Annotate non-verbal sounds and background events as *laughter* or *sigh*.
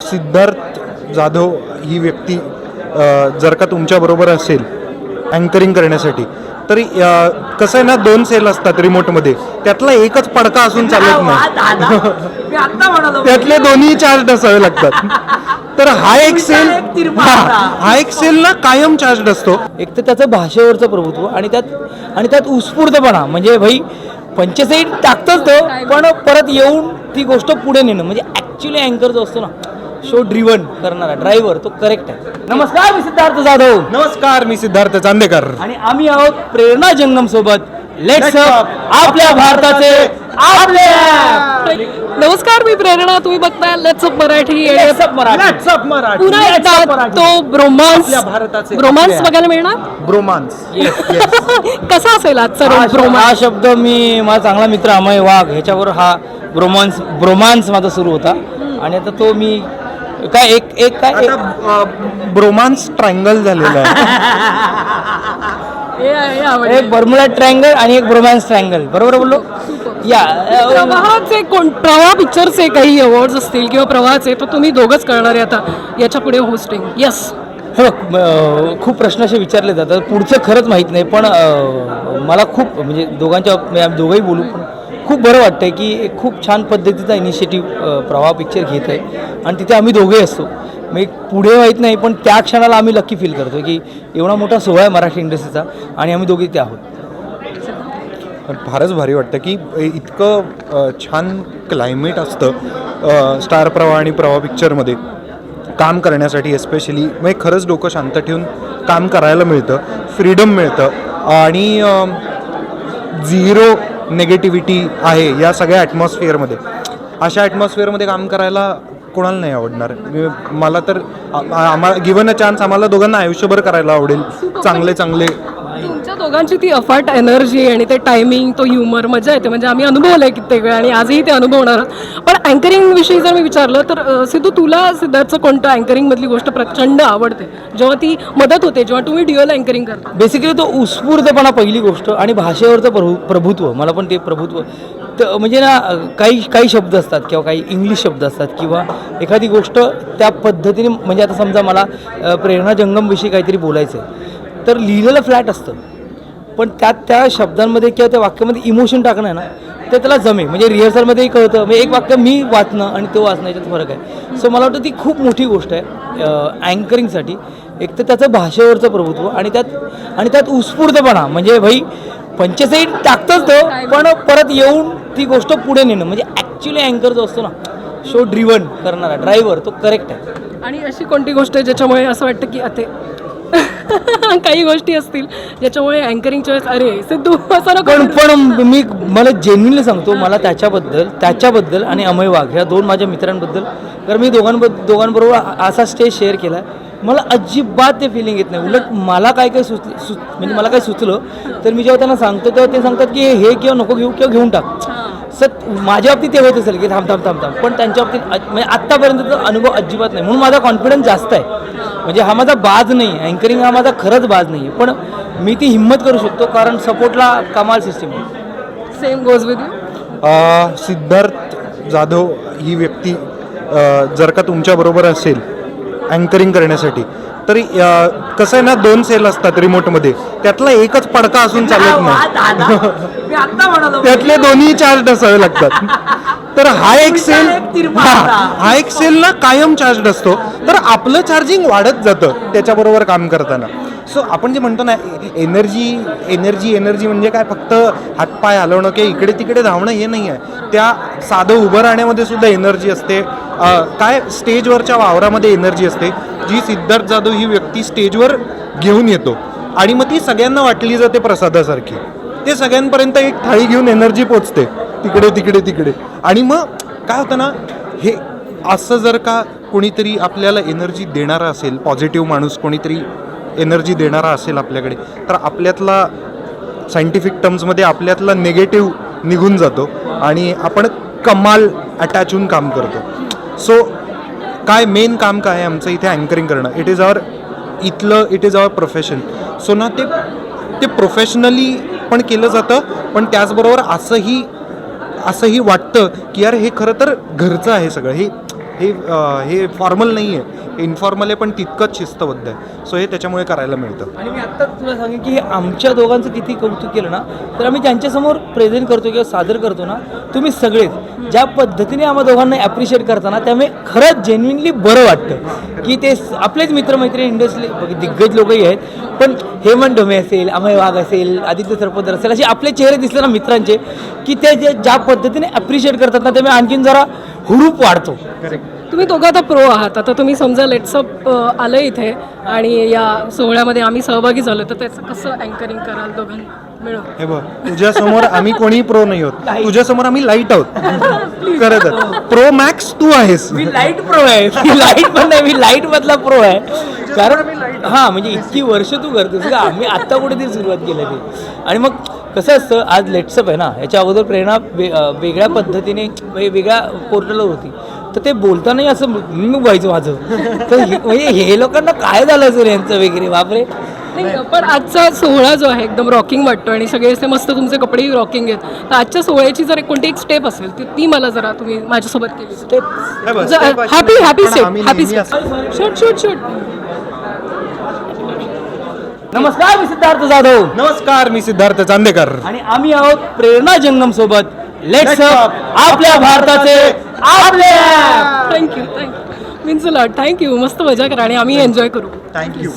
सिद्धार्थ जाधव ही व्यक्ती जर का तुमच्याबरोबर असेल अँकरिंग करण्यासाठी तर कसं आहे ना दोन सेल असतात रिमोटमध्ये त्यातला एकच पडका असून चालत नाही. मी आता म्हणालो. त्यातले दोन्ही चार्ज असावे लागतात. तर हा एक सेल हा. हा एक सेल ना कायम चार्ज असतो. एक तर त्याचं भाषेवरचं प्रभुत्व आणि त्यात आणि त्यात उत्स्फूर्तपणा. म्हणजे भाई पंचसाईट टाकतोच तो पण परत येऊन ती गोष्ट पुढे नेणं. म्हणजे ॲक्च्युली अँकर जो असतो ना शो ड्रिव्हन करणारा. ड्रायव्हर तो करेक्ट आहे. नमस्कार मी सिद्धार्थ जाधव. नमस्कार मी सिद्धार्थ चांदेकर. आणि आम्ही आहोत प्रेरणा जंगम सोबत. लेट्स आपल्या भारताचे आपले नमस्कार मी प्रेरणा. तुम्ही बघताय लेट्स अप मराठी. आणि Let's up Marathi. Let's up Marathi. पुन्हा Let's एकदा मराठी. तो ब्रोमान्स आपल्या भारताचे आपल्या. बघायला मिळणार? ब्रोमान्स *laughs* कसा असेल आजचा हा श- हा शब्द मी माझा चांगला मित्र अमय वाघ ह्याच्यावर हा ब्रोमान्स ब्रोमान्स माझा सुरू होता. आणि आता तो मी काय एक एक काय एक- आता ब्रोमान्स ट्रायंगल झालेला आहे. एक बर्मुडा ट्रायंगल आणि एक ब्रोमॅन्स ट्रायंगल. बरोबर बोललो? या अ, प्रवाहाचे कोण प्रवाह पिक्चरचे काही अवॉर्ड्स असतील किंवा प्रवाहाचे तर तुम्ही दोघंच करणार आहे आता. याच्यापुढे होस्टिंग येस हे बघ म- खूप प्रश्न असे विचारले जातात. पुढचं खरंच माहीत नाही पण अ, मला खूप म्हणजे दोघांच्या म्हणजे आम्ही दोघंही बोलू पण खूप बरं वाटतं की एक खूप छान पद्धतीचा इनिशिएटिव्ह प्रवाह पिक्चर घेत आहे. आणि तिथे आम्ही दोघे असतो. मग पुढे माहीत नाही पण त्या क्षणाला आम्ही लक्की फील करतो की एवढा मोठा सोहळा आहे मराठी इंडस्ट्रीचा आणि आम्ही दोघे ते आहोत. पण फारच भारी वाटतं की इतकं छान क्लायमेट असतं स्टार प्रवाह आणि प्रवाह पिक्चरमध्ये काम करण्यासाठी एस्पेशली म्हणजे खरंच डोकं शांत ठेवून काम करायला मिळतं फ्रीडम मिळतं आणि झिरो नेगेटिव्हिटी आहे या सगळ्या ॲटमॉस्फिअरमध्ये अशा ॲटमॉस्फिअरमध्ये काम करायला कोणाला नाही आवडणार. मला तर आम्हाला गिवन अ चान्स आम्हाला दोघांना आयुष्यभर करायला आवडेल. चांगले चांगले दोघांची ती अफाट एनर्जी आणि ते टायमिंग तो ह्युमर मजा येते. म्हणजे आम्ही अनुभवलंय कित्येक वेळा आणि आजही ते अनुभवणार पण अँकरिंग विषयी जर मी विचारलं तर सिद्धू तुला सिद्धार्थचं कोणतं अँकरिंग मधली गोष्ट प्रचंड आवडते? जेव्हा ती मदत होते जेव्हा तुम्ही ड्युअल अँकरिंग करता. बेसिकली तो उत्स्फूर्तपणा पहिली गोष्ट आणि भाषेवरचं प्रभु प्रभुत्व. मला पण ते प्रभुत्व. तर म्हणजे ना काही काही शब्द असतात किंवा काही इंग्लिश शब्द असतात किंवा एखादी गोष्ट त्या पद्धतीने म्हणजे आता समजा मला प्रेरणा जंगमविषयी काहीतरी बोलायचं आहे तर लिहिलेलं फ्लॅट असतं. पण त्यात त्या शब्दांमध्ये किंवा त्या वाक्यामध्ये इमोशन टाकणं आहे ना ते त्याला जमे म्हणजे रिहर्सलमध्येही कळतं. म्हणजे एक वाक्य मी वाचणं आणि तो वाचणं याच्यात फरक आहे. सो मला वाटतं ती खूप मोठी गोष्ट आहे अँकरिंगसाठी एक तर त्याचं भाषेवरचं प्रभुत्व आणि त्यात आणि त्यात उत्स्फूर्तपणा. म्हणजे भाई पंचसाईट टाकतंच तो पण परत येऊन ती गोष्ट पुढे नेणं. म्हणजे ॲक्च्युली अँकर जो असतो ना शो ड्रिव्हन करणारा ड्रायव्हर तो करेक्ट आहे. आणि अशी कोणती गोष्ट आहे ज्याच्यामुळे असं वाटतं की आता काही गोष्टी असतील. ज्याच्यामुळे अँकरिंगच्या वेळेस अरे सिद्धू असं नको पण करू." पण मी मला जेन्युनली सांगतो मला त्याच्याबद्दल त्याच्याबद्दल आणि अमय वाघ ह्या दोन माझ्या मित्रांबद्दल कारण मी दोघांबद्दल दोघांबरोबर असा स्टेज शेअर केला मला अजिबात ते फिलिंग येत नाही. उलट मला काय काय सुच सुच म्हणजे मला काय सुचलं तर मी जेव्हा त्यांना सांगतो तेव्हा ते सांगतात की हे किंवा नको घेऊ किंवा घेऊन टाक. सर माझ्या बाबतीत ते होत असेल की थांब थांब थांब थांब. पण त्यांच्या बाबतीत म्हणजे आत्तापर्यंतचा अनुभव अजिबात नाही. म्हणून माझा कॉन्फिडन्स जास्त आहे. म्हणजे हा माझा बाज नाही. अँकरिंग हा माझा खरंच बाज नाही आहे. पण मी ती हिंमत करू शकतो कारण सपोर्टला कमाल सिस्टीम आहे. Same goes with you uh, Siddharth Jadhav ही व्यक्ती अ, जर का तुमच्याबरोबर असेल अँकरिंग करण्यासाठी. तर कसं आहे ना दोन सेल असतात रिमोटमध्ये. त्यातला एकच पडका असून चालत नाही. त्यातले दोन्ही चार्ज असावे लागतात. तर हा एक सेल हा. हा एक सेल ना कायम चार्ज असतो. तर आपलं चार्जिंग वाढत जातं त्याच्याबरोबर काम करताना. सो आपण जे म्हणतो ना एनर्जी एनर्जी एनर्जी म्हणजे काय? फक्त हातपाय हलवणं किंवा इकडे तिकडे धावणं हे नाही आहे. त्या साधं उभं राहण्यामध्ये सुद्धा एनर्जी असते. काय? स्टेजवरच्या वावरामध्ये एनर्जी असते. जी सिद्धार्थ जाधव ही व्यक्ती स्टेजवर घेऊन येतो. आणि मग ती सगळ्यांना वाटली जाते प्रसादासारखी. ते सगळ्यांपर्यंत एक थाळी घेऊन एनर्जी पोचते. तिकडे तिकडे तिकडे. आणि मग काय होतं ना हे असं जर का कोणीतरी आपल्याला एनर्जी देणारा असेल पॉझिटिव्ह माणूस कोणीतरी एनर्जी देणारा असेल आपल्याकडे तर आपल्यातला सायंटिफिक टर्म्समध्ये आपल्यातला निगेटिव्ह निघून जातो आणि आपण कमाल अटॅच होऊन काम करतो. सो काय मेन काम काय आहे आमचं इथे अँकरिंग करणं? इट इज आवर इथलं it is our profession so ना ते ते प्रोफेशनली पण केलं जातं पण त्याचबरोबर असंही असंही वाटतं की यार हे खरं तर घरचं आहे सगळं. हे हे हे फॉर्मल नाही आहे. इन्फॉर्मल आहे पण तितकंच शिस्तबद्ध आहे. सो हे त्याच्यामुळे करायला मिळतं. आणि मी आत्ता तुला सांगेन की हे आमच्या दोघांचं किती कौतुक केलं ना तर आम्ही ज्यांच्यासमोर प्रेझेंट करतो किंवा सादर करतो ना तुम्ही सगळेच ज्या पद्धतीने आम्हा दोघांना ॲप्रिशिएट करताना त्यामुळे खरंच जेन्युनली बरं वाटतं. की ते आपलेच मित्रमैत्रिणी इंडस्ट्री दिग्गज लोकही आहेत पण हेमंत ढोमे असेल अमय वाघ असेल आदित्य सरपोदर असेल असे आपले चेहरे दिसले ना मित्रांचे की ते जे ज्या पद्धतीने ॲप्रिशिएट करतात ना त्यामुळे आणखीन जरा हुरूप वाढतो. तुम्ही दोघं आता प्रो आहात. आता तुम्ही समजा लेट्सअप आलं इथे आणि या सोहळ्यामध्ये आम्ही सहभागी झालो तर त्याचं कसं अँकरिंग कराल दोघांनी मिळून हे बघ तुझ्यासमोर आम्ही कोणी प्रो नाही होत तुझ्यासमोर आम्ही लाइट आहोत. *laughs* खरं तर. प्रो मॅक्स तू आहेस. मी लाइट प्रो आहे. मी लाइट पण नाही मी लाइट मधला प्रो आहे. कारण हा म्हणजे इतकी वर्ष तू करतोस का आम्ही आत्ता कुठेतरी सुरुवात केली ती. आणि मग कसं असतं आज लेट्सअप आहे ना याच्या अगोदर प्रेरणा वे वेगळ्या पद्धतीने वेगळ्या पोर्टलवर होती. तर ते बोलतानाही असं मी व्हायचं माझं. तर हे- म्हणजे हे लोकांना काय झालं असेल यांचं वगैरे? बापरे. नाही पण आजचा सोहळा जो आहे एकदम रॉकिंग वाटतो आणि सगळे असे मस्त तुमचे कपडेही रॉकिंग आहेत. तर आजच्या सोहळ्याची जर कोणती एक स्टेप असेल ती ती मला जरा तुम्ही माझ्यासोबत केली. By happy. हॅपी स्टेप आम्ही happy step shoot shoot shoot नमस्कार मी सिद्धार्थ जाधव. नमस्कार मी सिद्धार्थ चांदेकर. आणि आम्ही आहोत प्रेरणा जंगम सोबत. लेट्स आपल्या भारताचे आपले thank you thank you means lot thank you मस्त मजा करा आणि आम्ही एन्जॉय करू. थँक्यू